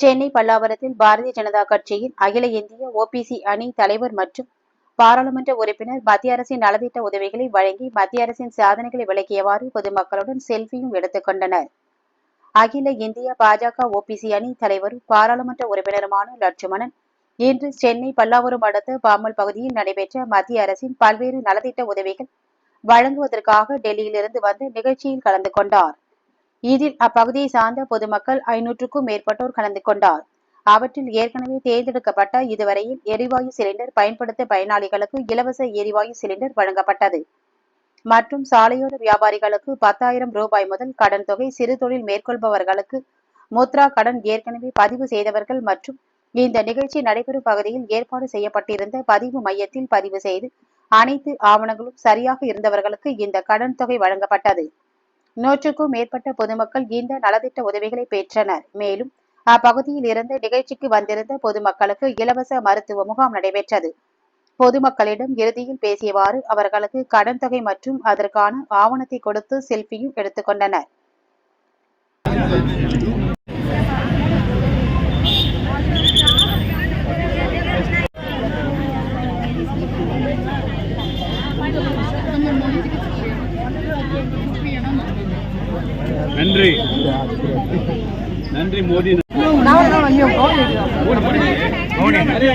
சென்னை பல்லாவரத்தில் பாரதிய ஜனதா கட்சியின் அகில இந்திய ஓபிசி அணி தலைவர் மற்றும் பாராளுமன்ற உறுப்பினர் மத்திய அரசின் நலத்திட்ட உதவிகளை வழங்கி மத்திய அரசின் சாதனைகளை விளக்கியவாறு பொதுமக்களுடன் செல்ஃபியும் எடுத்துக் கொண்டனர். அகில இந்திய பாஜக ஓபிசி அணி தலைவரும் பாராளுமன்ற உறுப்பினருமான லட்சுமணன் இன்று சென்னை பல்லாவரம் அடுத்த பாமல் பகுதியில் நடைபெற்ற மத்திய அரசின் பல்வேறு நலத்திட்ட உதவிகள் வழங்குவதற்காக டெல்லியிலிருந்து வந்து நிகழ்ச்சியில் கலந்து கொண்டார். இதில் அப்பகுதியை சார்ந்த பொதுமக்கள் ஐநூற்றுக்கும் மேற்பட்டோர் கலந்து கொண்டார். அவற்றில் ஏற்கனவே தேர்ந்தெடுக்கப்பட்ட இதுவரையில் எரிவாயு சிலிண்டர் பயன்படுத்த பயனாளிகளுக்கு இலவச எரிவாயு சிலிண்டர் வழங்கப்பட்டது. மற்றும் சாலையோர வியாபாரிகளுக்கு பத்தாயிரம் ரூபாய் முதல் கடன் தொகை சிறு தொழில் மேற்கொள்பவர்களுக்கு முத்ரா கடன் ஏற்கனவே பதிவு செய்தவர்கள் மற்றும் இந்த நிகழ்ச்சி நடைபெறும் பகுதியில் ஏற்பாடு செய்யப்பட்டிருந்த பதிவு மையத்தில் பதிவு செய்து அனைத்து ஆவணங்களும் சரியாக இருந்தவர்களுக்கு இந்த கடன் தொகை வழங்கப்பட்டது. நூற்றுக்கும் மேற்பட்ட பொதுமக்கள் இந்த நலத்திட்ட உதவிகளை பெற்றனர். மேலும் அப்பகுதியில் இருந்து நிகழ்ச்சிக்கு வந்திருந்த பொதுமக்களுக்கு இலவச மருத்துவ முகாம் நடைபெற்றது. பொதுமக்களிடம் இறுதியில் பேசியவாறு அவர்களுக்கு கடன் தொகை மற்றும் அதற்கான ஆவணத்தை கொடுத்து செல்ஃபியும் எடுத்துக்கொண்டனர் நன்றி. நன்றி மோடி மோடிக்கு நன்றி